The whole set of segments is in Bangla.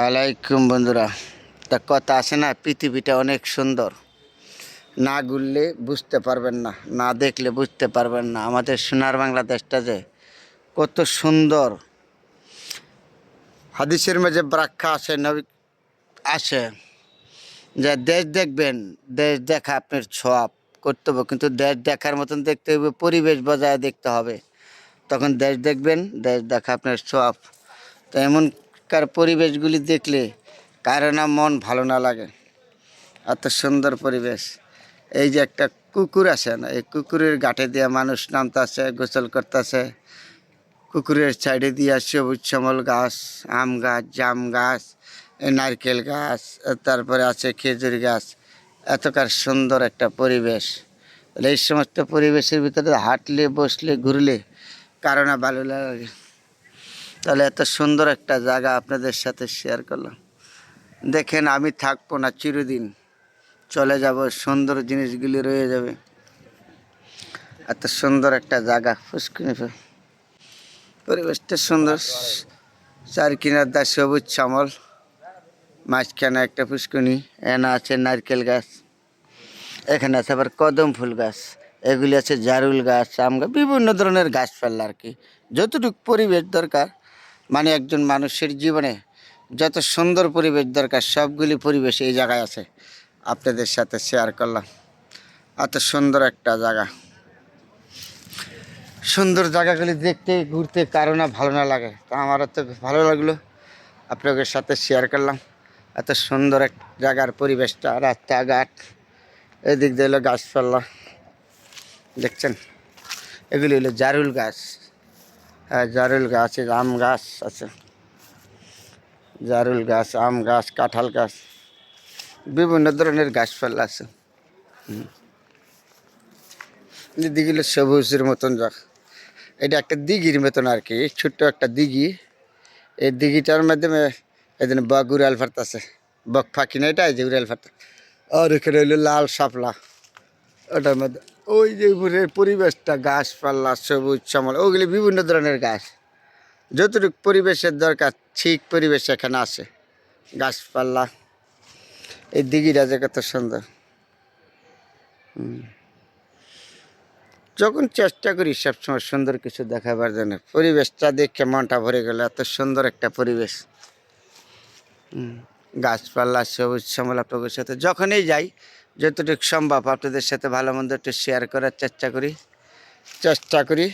আলাইকুম বন্ধুরা। তা কথা আছে না, পৃথিবীটা অনেক সুন্দর। না ঘুরলে বুঝতে পারবেন না না দেখলে বুঝতে পারবেন না। আমাদের সোনার বাংলাদেশটা যে কত সুন্দর। হাদিসের মাঝে ব্রাক্ষা আসে নবী আসে যে দেশ দেখবেন, দেশ দেখা আপনার ছোয়াব করতে হবে কিন্তু দেশ দেখার মতন দেখতে হবে, পরিবেশ বজায় দেখতে হবে। তখন দেশ দেখবেন, দেশ দেখা আপনার ছোয়াব তো এমনকার পরিবেশগুলি দেখলে কারও না মন ভালো না লাগে। এত সুন্দর পরিবেশ। এই যে একটা কুকুর আছে না, এই কুকুরের গাঠে দিয়ে মানুষ নামতাছে, গোসল করতেছে। কুকুরের সাইডে দিয়ে সবুজ শ্যামল গাছ, আম গাছ, জাম গাছ নারকেল গাছ তারপরে আছে খেজুর গাছ। এতকার সুন্দর একটা পরিবেশ। এই সমস্ত পরিবেশের ভিতরে হাঁটলে, বসলে, ঘুরলে কারও না ভালো লাগে। তাহলে এত সুন্দর একটা জায়গা আপনাদের সাথে শেয়ার করলাম। দেখেন আমি থাকব না চিরদিন। চলে যাব, সুন্দর জিনিসগুলি রয়ে যাবে। এত সুন্দর একটা জায়গা ফুসকুনি পরিবেশটা সুন্দর। চার কিনার দা সবুজ চামল। মাঝখানে একটা ফুসকুনি এনা আছে নারকেল গাছ। এখানে আছে আবার কদম ফুল গাছ। এগুলি আছে জারুল গাছ, আম গাছ, বিভিন্ন ধরনের গাছপালা আর কি। যতটুকু পরিবেশ দরকার মানে একজন মানুষের জীবনে যত সুন্দর পরিবেশ দরকার, সবগুলি পরিবেশ এই জায়গায় আছে। আপনাদের সাথে শেয়ার করলাম। এত সুন্দর একটা জায়গা। সুন্দর জায়গাগুলি দেখতে, ঘুরতে কারও না ভালো না লাগে। তা আমারও তো ভালো লাগল। আপনাদের সাথে শেয়ার করলাম। এত সুন্দর এক জায়গার পরিবেশটা, রাস্তাঘাট। এদিক দিয়ে হলো গাছপালা। দেখছেন? এগুলি হলো জারুল গাছ। জারুল গাছ, আম গাছ আছে। জারুল গাছ, আম গাছ, কাঁঠাল গাছ, বিভিন্ন ধরনের গাছপালা আছে। এদিকে সবুজের মতন যা এটা একটা দিঘির মতন আর কি, ছোট্ট একটা দিঘি। এই দিঘিটার মাধ্যমে এদিন বক উড়াল ফারতাছে বক ফাঁকি না এটা যে উড়াল ফারতা আর এখানে হইল লাল শাপলা। ওটার মধ্যে ওই যে উপরের পরিবেশটা গাছপালা সবুজ শ্যামল ওগুলি বিভিন্ন ধরনের গাছ। যতটুকু পরিবেশের দরকার ঠিক পরিবেশ এখানে আছে। গাছপালা এই দিঘিটা যে কত সুন্দর। যখন চেষ্টা করি সবসময় সুন্দর কিছু দেখাবার জন্য পরিবেশটা দেখে মনটা ভরে গেল এত সুন্দর একটা পরিবেশ। হুম, গাছপালা, সবুজ শ্যামল আপনাদের সাথে যখনই যাই, যতটুকু সম্ভব আপনাদের সাথে ভালো মন্দ একটু শেয়ার করার চেষ্টা করি চেষ্টা করি।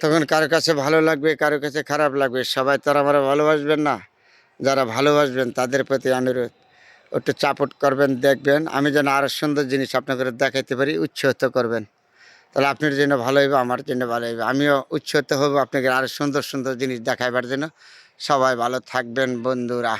তখন কারও কাছে ভালো লাগবে, কারও কাছে খারাপ লাগবে, সবাই তো আমার ভালোবাসবেন না। যারা ভালোবাসবেন, তাদের প্রতি অনুরোধ। একটু চাপট করবেন, দেখবেন। আমি যেন আরও সুন্দর জিনিস আপনাদের দেখাইতে পারি, উৎসাহিত করবেন। তাহলে আপনার জন্য ভালো হইবে, আমার জন্য ভালো হইবে। আমিও উৎসাহিত হব আপনাকে আরও সুন্দর সুন্দর জিনিস দেখাইবার জন্য। সবাই ভালো থাকবেন, বন্ধুরা।